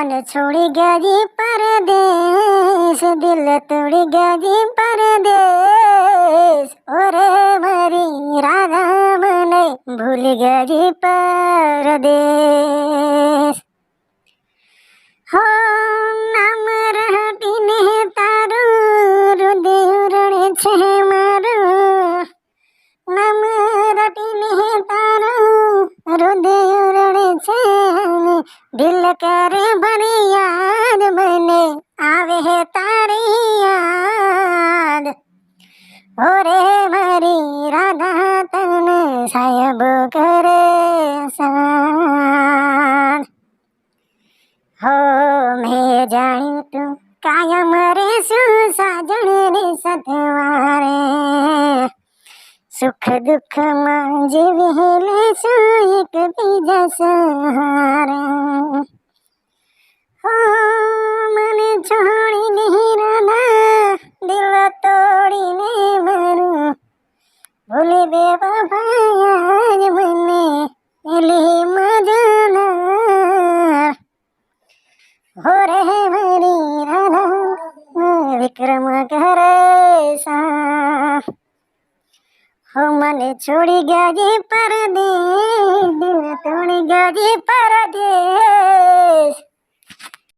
जान छोड़ी गई परदेश दिल तोड़ी गई परदेश ओरे मरी राधा मने भूल गई परदेश हो नाम रहटी ने तारू रुदे उरणे छे હૃદય રડે દિલ કરે ભરી યાદ આવે હે તારી યાદ રાધા તને સાહેબ કરે સાથ હો મેં જાણ્યું सुख दुख मांझे वेले सोए कभी जसहारा हो मन छोड़ी नहीं रहना दिल तोड़ी नहीं मरू। भूले बेवा भाई मने मिले मजाना हो रहे हरी राधा विक्रम कर सा हो मन छोड़ी गाजी पर दे दिल तोड़ी गाजी पर दे